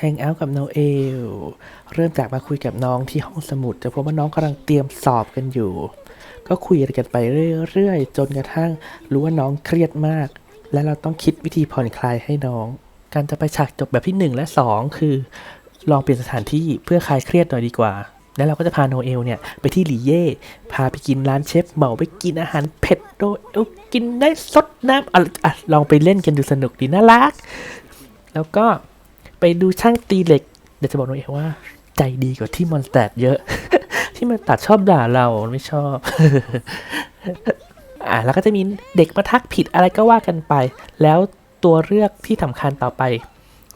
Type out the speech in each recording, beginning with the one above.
แฮงเอาท์กับโนเอล เริ่มจากมาคุยกับน้องที่ห้องสมุดจะพบว่าน้องกำลังเตรียมสอบกันอยู่ ก็คุยกันไปเรื่อยๆ จนกระทั่งรู้ว่าน้องเครียดมาก และเราต้องคิดวิธีผ่อนคลายให้น้อง การจะไปฉากจบแบบที่หนึ่งและสองคือ ลองเปลี่ยนสถานที่เพื่อคลายเครียดหน่อยดีกว่า แล้วเราก็จะพาโนเอลเนี่ยไปที่หลีเย่ พาไปกินร้านเชฟเหมาไปกินอาหารเผ็ดโนเอลกินได้สดน้ำอะอะลองไปเล่นกันดูสนุกดีน่ารัก แล้วก็ ไปดูช่างตีเหล็ก เดี๋ยวจะบอกโนเอลว่า ใจดีกว่าที่มอนสเตดเยอะ ที่มันตัดชอบด่าเราไม่ชอบอ่าแล้วก็จะมีเด็กมาทักผิดอะไรก็ว่ากันไป แล้วตัวเลือกที่สำคัญต่อไป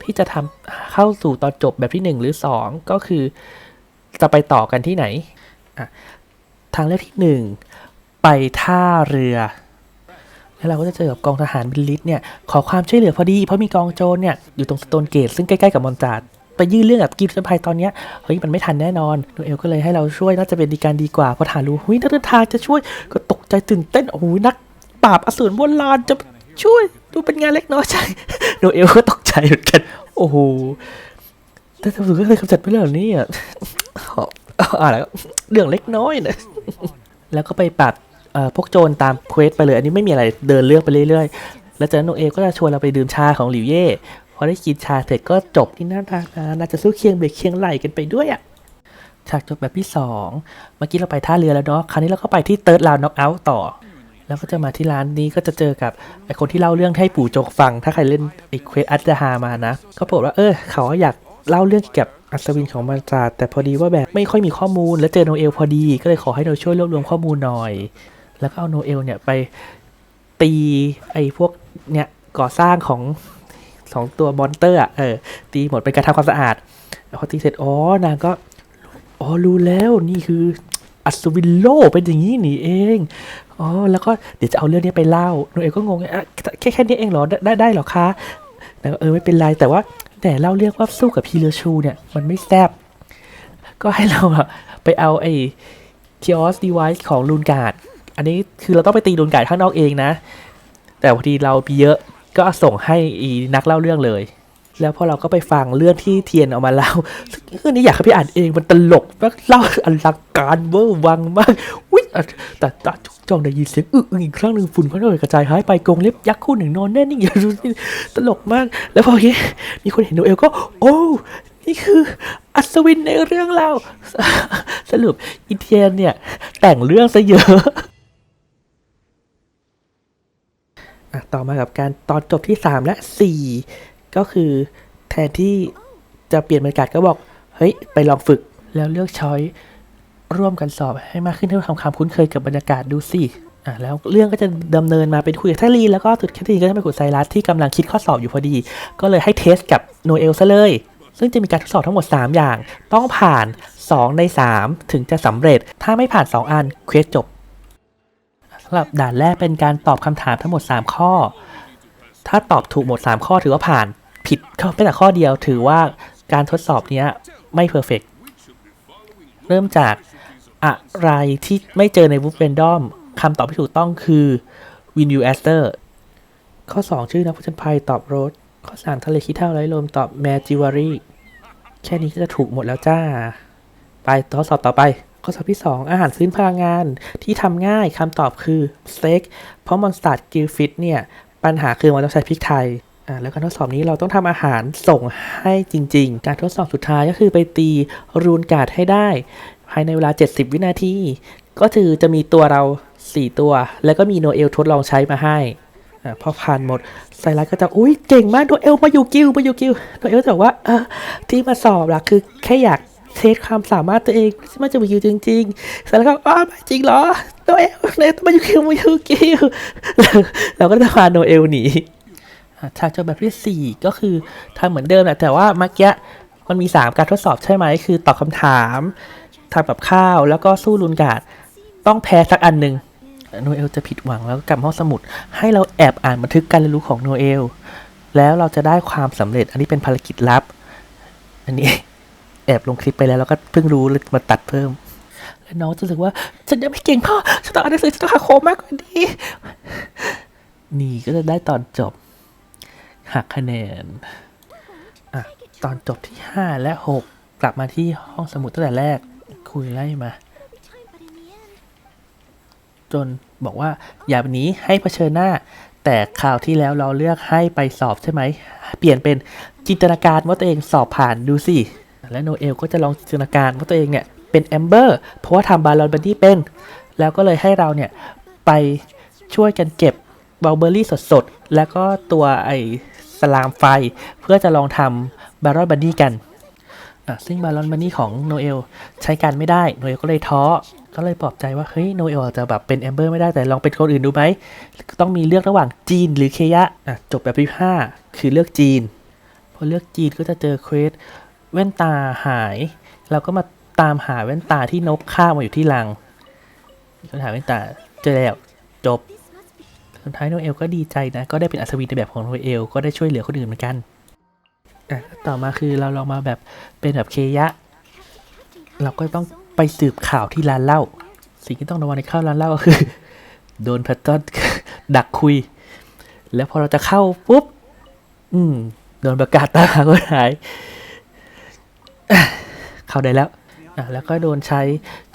ที่จะทำเข้าสู่ตอนจบแบบที่หนึ่งหรือสองก็คือ จะไปต่อกันที่ไหน ทางเลือกที่หนึ่งไปท่าเรือ แล้วเราก็จะเจอกับกองทหารบิลลิสเนี่ยขอความช่วยเหลือพอดี เพราะมีกองโจรเนี่ยอยู่ตรงสโตนเกตซึ่งใกล้ ๆ กับมอนจาดไปยื่นเรื่องกับกิฟต์พายตอนนี้เฮ้ยมันไม่ทันแน่นอนโนเอลก็เลยให้เราช่วยน่าจะเป็นดีการดีกว่าพราะฐานรู้เฮ้ยนักเดินทางจะช่วยก็ตกใจตื่นเต้นโอ้โหนักปราบอสูรโบราณจะช่วยดูเป็นงานเล็กน้อยจังโนเอลก็ตกใจเหมือนกันโอ้โหแต่ตำรวจก็เลยกำจัดไปแล้วเหรอเนี่ยอะไรก็เรื่องเล็กน้อยนะแล้วก็ไปปราบ พวกโจรตามเควสไปเลย อันนี้ไม่มีอะไรเดินเรื่องไปเรื่อยๆ แล้วจากนั้นโนเอก็จะชวนเราไปดื่มชาของหลิวเย่พอได้กินชาเสร็จก็จบที่น่ารักนะน่าจะสู้เคียงเบรกเคียงไหลกันไปด้วยอะฉากจบแบบที่สองเมื่อกี้เราไปท่าเรือแล้วเนาะคราวนี้เราก็ไปที่เติร์ดลาวน็อกเอาท์ต่อ แล้วก็จะมาที่ร้านนี้ก็จะเจอกับไอคนที่เล่าเรื่องให้ปู่โจกฟัง ถ้าใครเล่นไอเควสอัตฮามานะก็บอกว่าเออ เขาอยากเล่าเรื่องเกี่ยวกับอัศวินของมันจาแต่พอดีว่าแบบไม่ค่อยมีข้อมูล แล้วเจอโนเอลพอดี ก็เลยขอให้เราช่วยรวบรวมข้อมูลหน่อย แล้วก็เอาโนเอลเนี่ยไปตีไอ้พวกเนี่ยก่อสร้างของสองตัวมอนเตอร์อะเออตีหมดเป็นการทำความสะอาดพอตีเสร็จอ๋อนางก็อ๋อรู้แล้วนี่คืออัศวินโลเป็นอย่างนี้นี่เองอ๋อแล้วก็เดี๋ยวจะเอาเรื่องนี้ไปเล่าโนเอลก็งงแค่แค่นี้เองเหรอได้ได้เหรอคะแล้วก็เออไม่เป็นไรแต่ว่าแต่เล่าเรื่องว่าสู้กับพีเรชูเนี่ยมันไม่แซบก็ให้เราไปเอาไอ้ Chaos Device ของลูนการ์ด อันนี้คือเราต้องไปตีลูนการ์ดข้างนอกเองนะ แต่พอดีเรามีเยอะก็ส่งให้อีนักเล่าเรื่องเลย แล้วพอเราก็ไปฟังเรื่องที่เทียนเอามาเล่าเรื่องนี้อยากให้พี่อ่านเองมันตลกมากเล่าอลังการเวอร์วังมากอุ๊ยอ่แต่ตาจุกจ้องได้ยินเสียงอึ้งอีกครั้งหนึ่งฝุ่นค่อยๆกระจายหายไปกรงเล็บยักษ์คู่หนึ่งนอนแน่นิ่งอยู่ตลกมาก แล้วพอเฮ้มีคนเห็นโนเอลก็ โอ้นี่คืออัศวินในเรื่องเล่าสรุปอีเทียนเนี่ย แต่งเรื่องซะเยอะ อะ ต่อมากับการตอนจบที่ 3 และ 4 ก็คือแทนที่จะเปลี่ยนบรรยากาศก็บอก เฮ้ย ไปลองฝึกแล้วเลือกช้อยร่วมกันสอบให้มากขึ้นเพื่อทำความคุ้นเคยกับบรรยากาศดูสิอะแล้วเรื่องก็จะดำเนินมาเป็นคุยกับแทลีแล้วก็สุดแคทลีก็จะไปคุยไซรัสที่กำลังคิดข้อสอบอยู่พอดี ก็เลยให้เทสกับโนเอลซะเลย ซึ่งจะมีการทดสอบทั้งหมด 3 อย่าง ต้องผ่าน 2 ใน 3 ถึงจะสำเร็จ ถ้าไม่ผ่าน 2 อันเควสจบำหรับด่านแรกเป็นการตอบคำถามทั้งหมด 3 ข้อ ถ้าตอบถูกหมด 3 ข้อถือว่าผ่าน ผิดแม้แต่ข้อเดียวถือว่าการทดสอบนี้ไม่เพอร์เฟกเริ่มจากอะไรที่ไม่เจอในวูฟเ n นดอมคำตอบที่ถูกต้องคือวินยูแอสเตอร์ข้อ 2 ชื่อนักผจญภัยตอบโรสข้อ 3 ทะเลขี้เท่าไรลมตอบแมจิวารีแค่นี้ก็จะถูกหมดแล้วจ้า ไปข้อสอบต่อไป ข้อสอบที่ 2 อาหารพื้นพลังงานที่ทำง่ายคำตอบคือสเต็กเพราะมอนสตาร์กิลฟิตเนี่ย ปัญหาคือมันต้องใช้พริกไทยอ่าแล้วการทดสอบนี้เราต้องทำอาหารส่งให้จริง ๆ การทดสอบสุดท้ายก็คือไปตีรูนการ์ดให้ได้ ภายในเวลา 70 วินาที ก็คือจะมีตัวเรา 4 ตัว แล้วก็มีโนเอลทดลองใช้มาให้อาพอผ่านหมดไซรัสก็จะอุ้ยเก่งมากโนเอลมาอยู่กิลมาอยู่กิลโนเอลจะบอกว่าที่มาสอบล่ะคือแค่อยาก เทสความสามารถตัวเองไม่ใช่มาจะมาอยู่จริงๆไซรัสก็อ้าวจริงเหรอโนเอลเลยมาอยู่กิลมาอยู่กิลเราก็จะพาโนเอลหนีฉากจบแบบที่สี่ก็คือทำเหมือนเดิมแหละแต่ว่าเมื่อกี้มันมี 3 การทดสอบใช่ไหมคือตอบคำถามทำกับข้าวแล้วก็สู้ลุนกาดต้องแพ้สักอันหนึ่งโนเอลจะผิดหวังแล้วกลับห้องสมุด ให้เราแอบอ่านบันทึกการเรียนรู้ของโนเอลแล้วเราจะได้ความสำเร็จอันนี้เป็นภารกิจลับ อันนี้ อบลงคลิปไปแล้วเราก็เพิ่งรู้เลยมาตัดเพิ่ม แล้วน้องจะรู้สึกว่าฉันยังไม่เก่งพอฉันต้องอ่านหนังสือฉันต้องหาโคมมากกว่านี้นี่ก็จะได้ตอนจบหักคะแนนอะตอนจบที่ 5 และ 6 กลับมาที่ห้องสมุดตั้งแต่แรก คุยไล่มา จนบอกว่าอย่าหนีให้เผชิญหน้า แต่คราวที่แล้วเราเลือกให้ไปสอบใช่ไหม เปลี่ยนเป็นจินตนาการว่าตัวเองสอบผ่านดูสิ และโนเอลก็จะลองจินตนาการว่าตัวเองเนี่ยเป็นแอมเบอร์เพราะว่าทำบาลอนบันดี้เป็น แล้วก็เลยให้เราเนี่ยไปช่วยกันเก็บบลเบอร์รี่สดๆ แล้วก็ตัวไอ้สลามไฟ เพื่อจะลองทำบารอนบันนี่กันซึ่งบารอนบันนี่ของโนเอลใช้การไม่ได้ โนเอลก็เลยท้อ ก็เลยปลอบใจว่า เฮ้ย โนเอลอาจจะแบบเป็นแอมเบอร์ไม่ได้แต่ลองเป็นคนอื่นดูไหม ต้องมีเลือกระหว่างจีนหรือเคยะ อะ จบแบบที่ห้าคือเลือกจีน พอเลือกจีนก็จะเจอเควส แว่นตาหาย เราก็มาตามหาแว่นตาที่นกฆ่ามาอยู่ที่ลังก็หาแว่นตาเจอแล้วจบ สุดท้ายโนเอลก็ดีใจนะ ก็ได้เป็นอัศวินในแบบของโนเอล ก็ได้ช่วยเหลือคนอื่นเหมือนกันอะต่อมาคือเราลองมาแบบเป็นแบบเคยะ เราก็ต้องไปสืบข่าวที่ร้านเหล้า สิ่งที่ต้องระวังในเข้าร้านเหล้าก็คือ โดนแพทเทิร์นดักคุย แล้วพอเราจะเข้าปุ๊บ อืม โดนประกาศตามหาคนหาย เข้าได้แล้วอะแล้วก็โดนใช้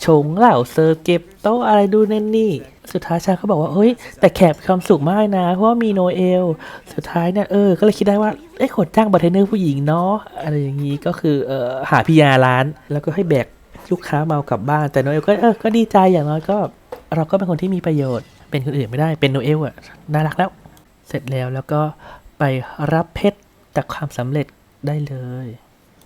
ชงเหล้าเซอร์เก็บโต๊ะอะไรดูนั่นนี่ สุดท้ายชาเขาบอกว่าเฮ้ย แต่แขกมีความสุขมากนะ เพราะว่ามีโนเอล สุดท้ายเนี่ยเออ ก็เลยคิดได้ว่าเอ้ยขนจ้างบาร์เทนเนอร์ผู้หญิงเนาะอะไรอย่างนี้ก็คือเออหาพิยาร้าน แล้วก็ให้แบกลูกค้าเมากลับบ้าน แต่โนเอลก็เออก็ดีใจอย่างน้อยก็ เราก็เป็นคนที่มีประโยชน์ เป็นคนอื่นไม่ได้เป็นโนเอลอะน่ารักแล้ว เสร็จแล้วแล้วก็ไปรับเพชรจากความสำเร็จได้เลย